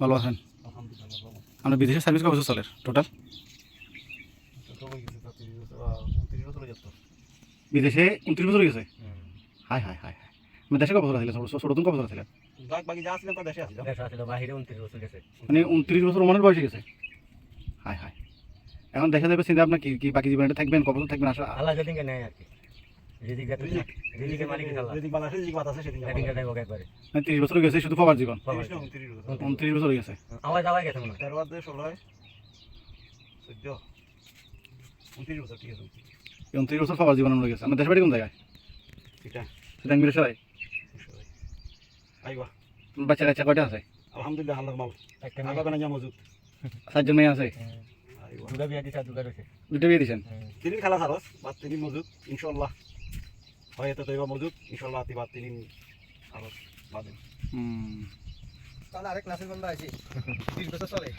ভালো আছেন? আপনার বিদেশের সার্ভিস কত বছর চলে টোটাল বিদেশে উনত্রিশ বছর গেছে? হাই হাই হাই হাই মানে দেশে কত বছর ছিলেন ছোট কত বছর আসলে মানে উনত্রিশ বছর ওমানের বয়স গেছে? হাই হাই এখন দেখা যাবে, চিন্তা আপনার কি বাকি জীবনটা থাকবেন কত থাকবেন আসা আল্লাহ যেদিনকে নেয় আর কি তিরিশ বছর হয়ে গেছে শুধু পাওয়ার জীবন? উনত্রিশ বছর। উনত্রিশ বছর হয়ে। গেছে আমার যাওয়াই গেছে মনে হয়। তেরো বাদ দিয়ে ষোলো চোদ্দ। উনত্রিশ বছর ঠিক আছে। উনত্রিশ বছর পাওয়ার জীবন হয়ে গেছে। আমার দেশের বাড়ি কোন জায়গায়? এটা। সেটা বিরেশ্বরাই আইবা। বাচ্চা কাচ্চা কয়টা আছে? আলহামদুলিল্লাহ আল্লাহর মাল একটা মেয়ে। বানা মজুদ। চারজন মেয়ে আছে? দুটা বিয়া দিছে দুটা রয়েছে দুটো বিয়ে দিয়েছেন তিন খেলা সারস বাদ তিন মজুদ ইনশাল্লাহ হয় এত মজুদ ইনশাল্লাহ আতি বাদ। তিন তাহলে আরেক বন্ধু আছে। বিশ বছর চলে।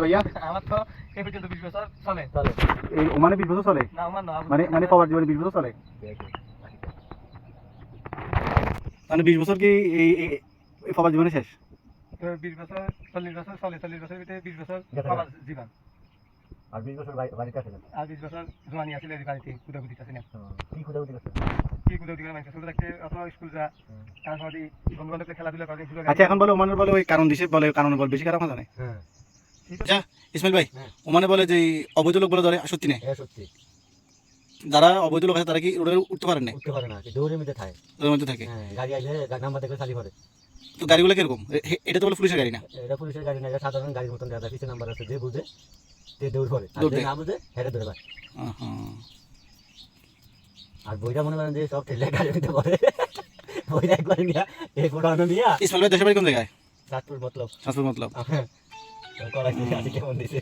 ভাইয়া? আমার তো এই পর্যন্ত বিশ বছর চলে। চলে। এই ওমানে বিশ বছর চলে? না আমার না মানে মানে পাওয়ার জীবনে বিশ বছর চলে? মানে বিশ বছর কি এই এই- জীবনে শেষ? বিশ বছর চল্লিশ বছর চলে চল্লিশ বছর ভিতরে বিশ বছর জীবন। আর বিশ বছর বাড়িতে আর বিশ বছর জোয়ানি আসলে বাড়িতে কুদাকুদি আছে না। কি কুদাকুদি করে মানুষ ছোট থাকতে অত স্কুল যা তার সময় বন্ধু বান্ধবকে খেলাধুলা করে আচ্ছা এখন বলে ওমানের বলে ওই কারণ দিছে বলে কারণ বলে বেশি খারাপ জানে হ্যাঁ। আচ্ছা ইসমাইল ভাই হ্যাঁ। ওমানে বলে যে অবৈধ লোক বলে ধরে সত্যি সত্যি। যারা অবৈধ লোক আছে তারা কি রোডে উঠতে পারে না উঠতে পারে না দৌড়ের মধ্যে থাকে। ওদের মধ্যে থাকে। হ্যাঁ গাড়ি আসলে নাম্বার দেখলে খালি করে তো গাড়িগুলো কীরকম? এটা তো বলে পুলিশের গাড়ি না? এটা পুলিশের গাড়ি না এটা সাধারণ গাড়ির মতন দেখা যায় পিছনে নাম্বার আছে যে বুঝে। তে দৌড় করে। আর যে না বুঝে হেরে ধরে পায়। আর বইটা মনে করেন যে সব ঠেলে গাড়ির মধ্যে পড়ে। বইটা একবারে নিয়ে এই কোটানো নিয়ে। ইসমাইল ভাই দেশের বাড়ি কোন জায়গায়? চাঁদপুর মতলব। শাসপুর মতলব। কড়াই আজকে কেমন দিছে?